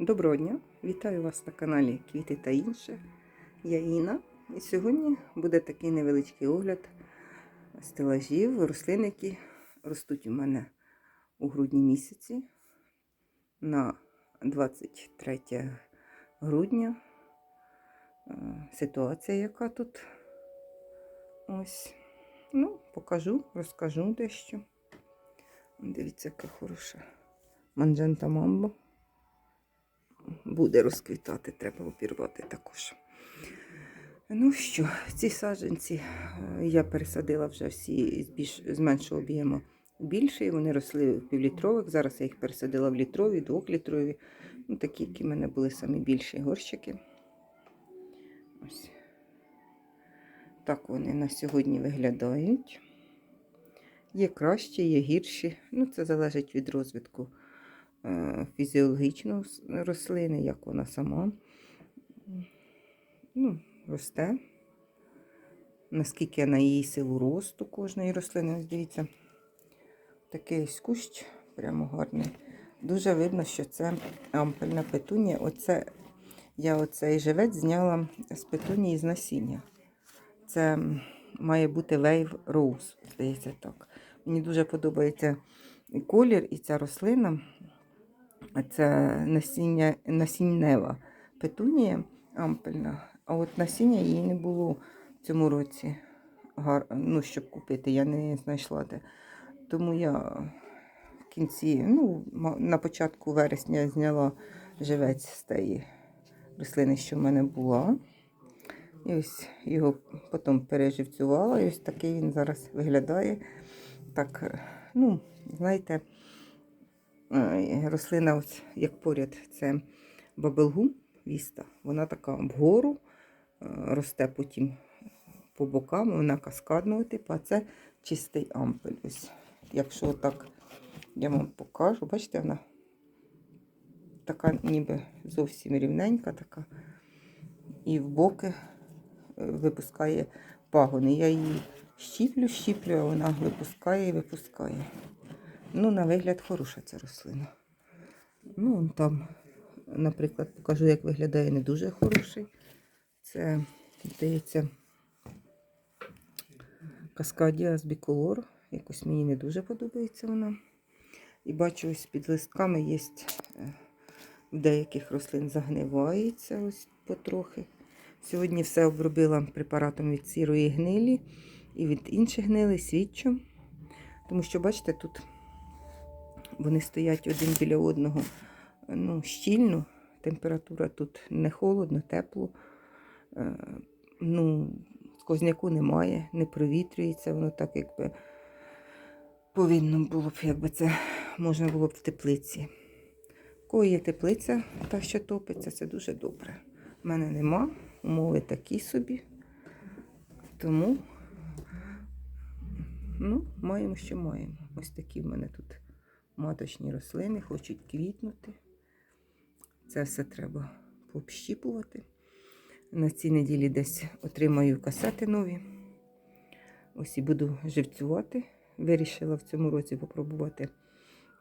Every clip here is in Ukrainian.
Доброго дня! Вітаю вас на каналі Квіти та інше. Я Інна. І сьогодні буде такий невеличкий огляд стелажів, рослин, які ростуть у мене у грудні місяці на 23 грудня. Е, Ситуація, яка тут ось. Ну, покажу, розкажу дещо. Дивіться, яка хороша манджента мамба буде розквітати, треба обірвати також. Ну що, ці саджанці е, я пересадила вже всі з, більш, з меншого об'єму в більший. Вони росли в півлітрових. Зараз я їх пересадила в літрові, двохлітрові. Ну, такі, які в мене були самі більші горщики. Ось. Так вони на сьогодні виглядають. Є кращі, є гірші. Ну, це залежить від розвитку фізіологічно рослини, як вона сама ну, росте. Наскільки на її силу росту кожної рослини. Ось дивіться, такий кущ, прямо гарний. Дуже видно, що це ампельна петунія. Оце, я оцей живець зняла з петунії з насіння. Це має бути Wave Rose, здається так. Мені дуже подобається і колір і ця рослина. Це насіння, насіннева петунія ампельна. А от насіння її не було в цьому році, гар, ну, щоб купити, я не знайшла де. Тому я в кінці, ну, на початку вересня зняла живець з тієї рослини, що в мене була. І ось його потім переживцювала. І ось такий він зараз виглядає. Так, ну, знаєте, рослина, ось, як поряд, це бабелгум віста. Вона така вгору е, росте потім по бокам, вона каскадного типу, а це чистий ампель. Ось, якщо так я вам покажу, бачите, вона така ніби зовсім рівненька, така. І в боки е, випускає пагони. Я її щіплю, щіплю, а вона випускає і випускає. Ну, на вигляд хороша ця рослина. Ну, там, наприклад, покажу, як виглядає не дуже хороший. Це, здається, каскадія з біколор. Якось мені не дуже подобається вона. І бачу, ось під листками є е, в деяких рослин загнивається ось потрохи. Сьогодні все обробила препаратом від сірої гнилі і від інших гнилей свідчу. Тому що, бачите, тут вони стоять один біля одного ну, щільно. Температура тут не холодно, тепло. Е, Ну, сквозняку немає, не провітрюється, воно так, якби повинно було б, якби це можна було б в теплиці. Кого є теплиця, та що топиться, це дуже добре. У мене нема, умови такі собі. Тому ну, маємо, що маємо. Ось такі в мене тут маточні рослини, хочуть квітнути. Це все треба пообщіпувати. На цій неділі десь отримаю касети нові. Ось і буду живцювати. Вирішила в цьому році попробувати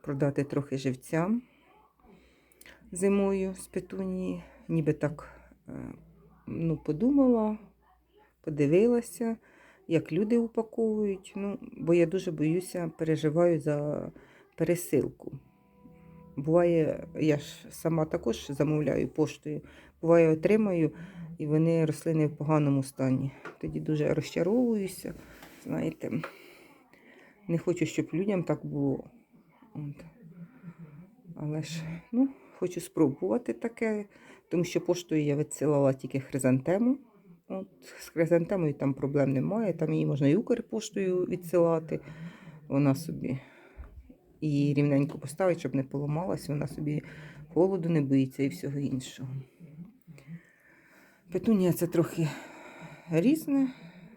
продати трохи живцям зимою з петунії. Ніби так е, ну, подумала, подивилася, як люди упаковують. Ну, бо я дуже боюся, переживаю за пересилку. Буває, я ж сама також замовляю поштою. Буває, отримаю, і вони рослини в поганому стані. Тоді дуже розчаровуюся. Знаєте, не хочу, щоб людям так було. От. Але ж, ну, хочу спробувати таке, тому що поштою я відсилала тільки хризантему. От, з хризантемою там проблем немає, там її можна і Укрпоштою відсилати. Вона собі і рівненько поставить, щоб не поламалась, вона собі холоду не боїться і всього іншого. Петунія це трохи різне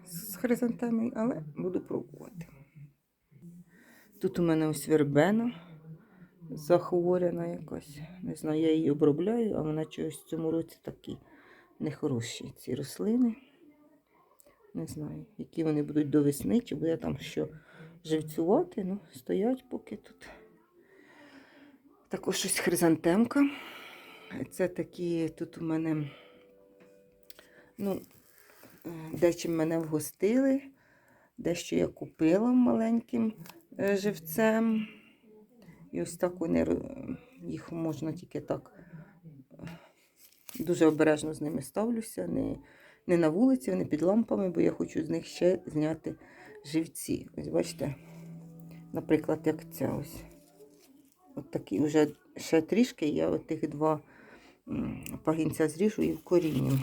з хризантемою, але буду пробувати. Тут у мене ось вербена захворяна якась. Не знаю, я її обробляю, а вона чогось в цьому році такі нехороші ці рослини. Не знаю, які вони будуть до весни, чи буде там що живцювати. Ну, стоять поки тут. Також ось хризантемка. Це такі тут у мене, ну, е, дечим мене вгостили, дещо я купила маленьким е, живцем. І ось так вони їх можна тільки так. е, Дуже обережно з ними ставлюся. Не, не на вулиці, не під лампами, бо я хочу з них ще зняти живці. Ось бачите, наприклад, як ця ось. От такі вже ще трішки, я от тих два пагінця зріжу і вкоріню.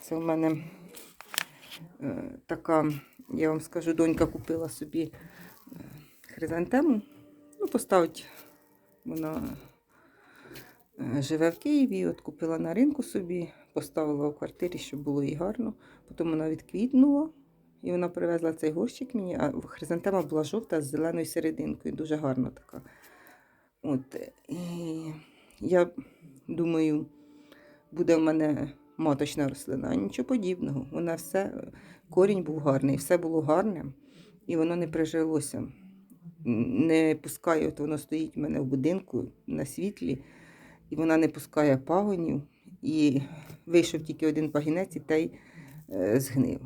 Це в мене е, така, я вам скажу, донька купила собі е, хризантему. Ну, поставить вона е, живе в Києві, от купила на ринку собі, поставила в квартирі, щоб було їй гарно. Потім вона відквітнула. І вона привезла цей горщик мені, а хризантема була жовта з зеленою серединкою, дуже гарна така. От, і я думаю, буде в мене маточна рослина, а нічого подібного. Вона все, корінь був гарний, все було гарне, і воно не прижилося. Не пускає, от воно стоїть у мене в будинку на світлі, і вона не пускає пагонів. І вийшов тільки один пагінець, і той е, згнив.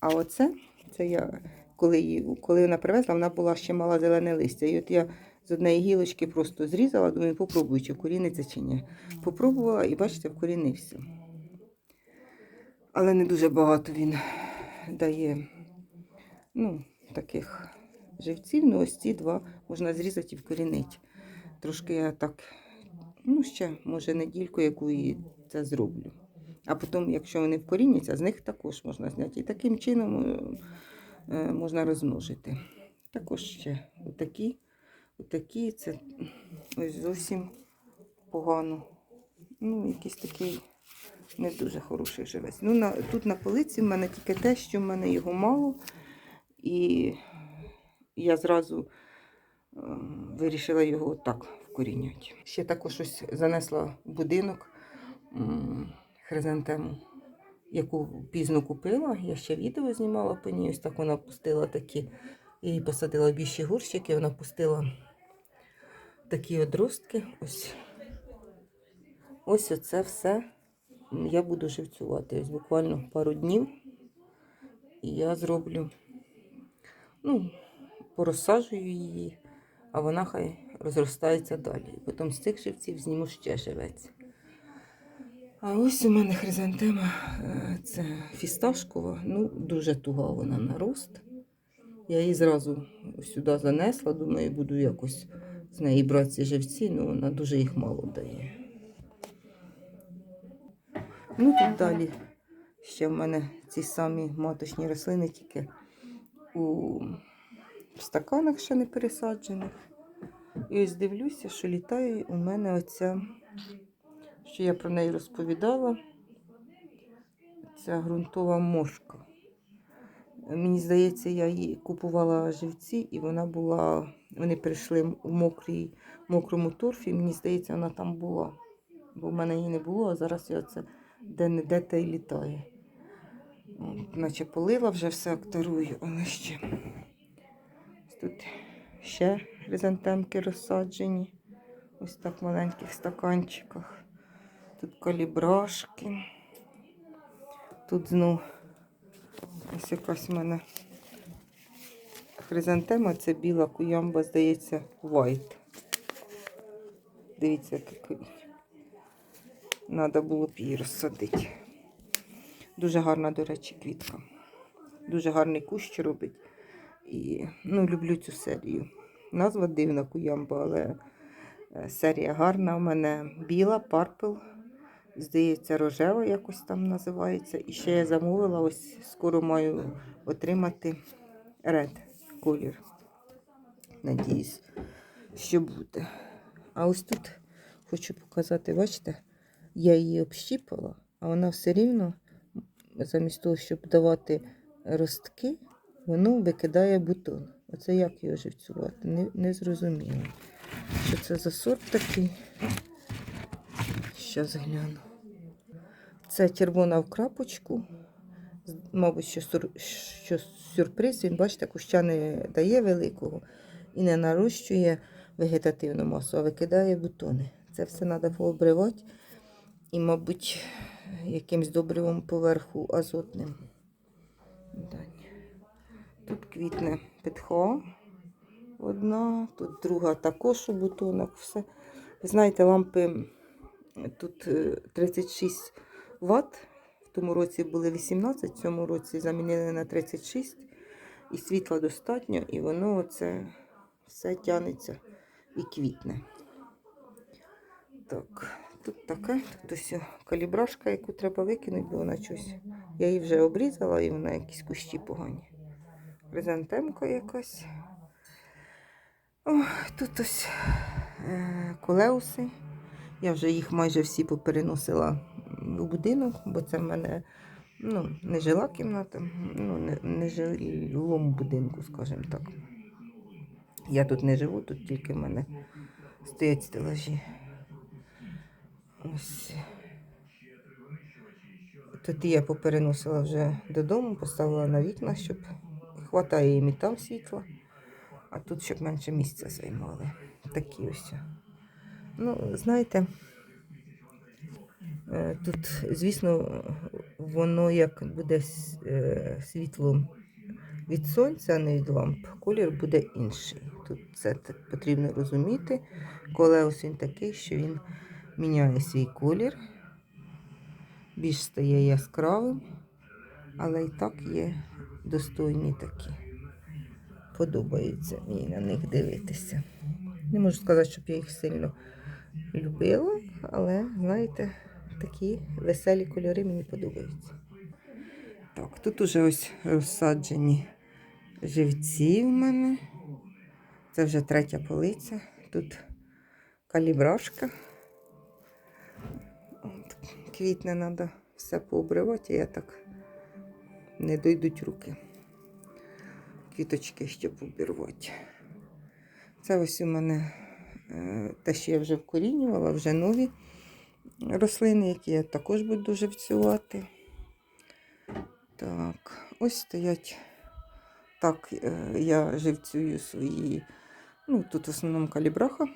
А оце, це я, коли, її, коли вона привезла, вона була ще мала зелене листя. І от я з однієї гілочки просто зрізала, думаю, попробую, чи вкоріниться, чи ні. Попробувала і бачите, вкорінився. Але не дуже багато він дає ну, таких живців. Ну, ось ці два можна зрізати і вкорінити. Трошки я так, ну, ще, може, недільку, яку і це зроблю. А потім, якщо вони вкоріняться, з них також можна зняти. І таким чином е, е, можна розмножити. Також ще отакі, отакі, це ось зовсім погано. Ну, якийсь такий не дуже хороший живець. Ну, на, тут на полиці в мене тільки те, що в мене його мало. І я зразу е, вирішила його так вкорінювати. Ще також ось занесла в будинок хризантему, яку пізно купила. Я ще відео знімала по ній. Ось так вона пустила такі. Її посадила більші горщики, вона пустила такі одростки. Ось. Ось оце все я буду живцювати. Ось буквально пару днів. І я зроблю, ну, порозсаджую її, а вона хай розростається далі. І потім з цих живців зніму ще живець. А ось у мене хризантема, е, це фісташкова, ну, дуже туга вона на рост. Я її зразу сюди занесла, думаю, буду якось з неї брати ці живці, ну вона дуже їх мало дає. Ну, тут далі ще в мене ці самі маточні рослини, тільки у стаканах ще не пересаджених. І ось дивлюся, що літає у мене оця, що я про неї розповідала, ця ґрунтова мошка. Мені здається, я її купувала живці, і вона була. Вони прийшли у мокрій, мокрому торфі. Мені здається, вона там була. Бо в мене її не було, а зараз я це де-не-де та й літає. Наче полила вже все акторую, але ще. Тут ще хризантемки розсаджені. Ось так в маленьких стаканчиках. Тут калібрашки. Тут знов ось якась в мене хризантема, це біла куямба, здається, white. Дивіться, який. Треба було б її розсадити. Дуже гарна, до речі, квітка. Дуже гарний кущ робить. І ну, люблю цю серію. Назва дивна куямба, але е, серія гарна. У мене біла, парпл. Здається, рожева якось там називається. І ще я замовила, ось скоро маю отримати ред колір. Надіюсь, що буде. А ось тут хочу показати, бачите, я її общіпала, а вона все рівно, замість того, щоб давати ростки, воно викидає бутон. Оце як його живцювати? Не, не зрозуміло. Що це за сорт такий? Щас гляну. Це червона в крапочку. Мабуть, що, сур- що сюрприз. Він, бачите, куща не дає великого і не нарощує вегетативну масу, а викидає бутони. Це все треба пообривати, і, мабуть, якимсь добривом поверху азотним. Тут квітне петхо одна, тут друга також у бутонах. Все. Ви знаєте, лампи тут е, 36 Вт. В тому році були 18, в цьому році замінили на 36. І світла достатньо, і воно оце все тянеться і квітне. Так, тут таке, тут ось калібрашка, яку треба викинути, бо вона щось. Я її вже обрізала і вона якісь кущі погані. Хризантемка якась. О, тут ось е, колеуси. Я вже їх майже всі попереносила в будинок, бо це в мене ну, не жила кімната, ну, не, не жилому будинку, скажімо так. Я тут не живу, тут тільки в мене стоять стелажі. Ось. Тут я попереносила вже додому, поставила на вікна, щоб хватає їм і там світла, а тут щоб менше місця займали. Такі ось. Ну, знаєте, тут, звісно, воно як буде е, світло від сонця, а не від ламп, колір буде інший. Тут це потрібно розуміти. Колеус він такий, що він міняє свій колір, більш стає яскравим, але і так є достойні такі. Подобається мені на них дивитися. Не можу сказати, щоб я їх сильно любила, але, знаєте, такі веселі кольори мені подобаються. Так, тут уже ось розсаджені живці в мене. Це вже третя полиця. Тут калібрашка. Квітне треба все пообривати, я так не дойдуть руки. Квіточки ще пообірвати. Це ось у мене е, те, що я вже вкорінювала, вже нові рослини, які я також буду живцювати. Так, ось стоять. Так, е, я живцюю свої. Ну, тут в основному калібраха.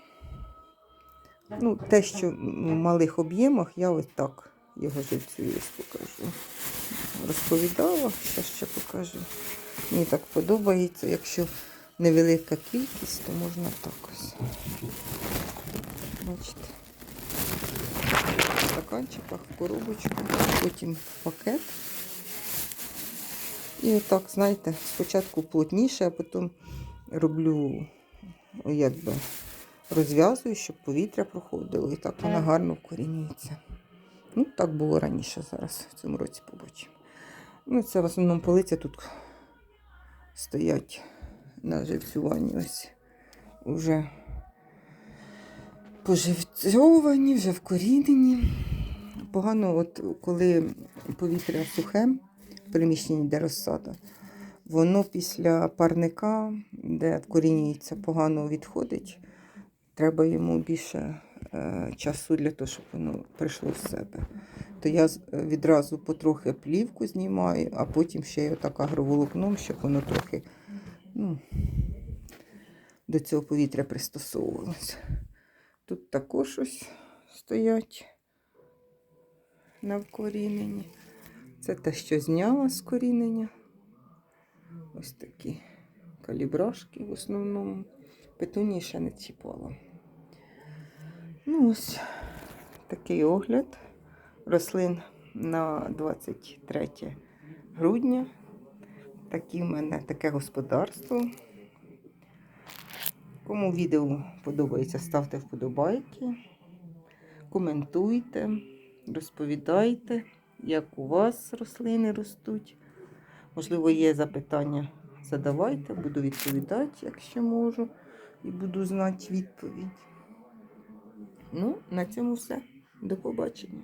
Ну, те, що в малих об'ємах, я ось так його живцюю, покажу. Розповідала, що ще покажу. Мені так подобається. Якщо невелика кількість, то можна так ось. Бачите. Стаканчиках, коробочку, потім пакет. І отак, знаєте, спочатку плотніше, а потім роблю, якби розв'язую, щоб повітря проходило. І так вона гарно вкорінюється. Ну, так було раніше, зараз в цьому році побачимо. Ну, це в основному полиця тут стоять на живцюванні. Ось уже поживцьовані, вже вкорінені. Погано, от коли повітря сухе, в приміщенні, де розсада, воно після парника, де вкорінюється, погано відходить. Треба йому більше е, часу для того, щоб воно прийшло в себе. То я відразу потрохи плівку знімаю, а потім ще й отак агроволокном, щоб воно трохи ну, до цього повітря пристосовувалося. Тут також ось стоять на вкоріненні. Це те, що зняла з корінення. Ось такі калібрашки в основному. Петунії ще не чіпала. Ну, ось такий огляд рослин на 23 грудня. Такі в мене таке господарство. Кому відео подобається, ставте вподобайки, коментуйте, розповідайте, як у вас рослини ростуть. Можливо, є запитання, задавайте, буду відповідати, якщо можу, і буду знати відповідь. Ну, на цьому все. До побачення.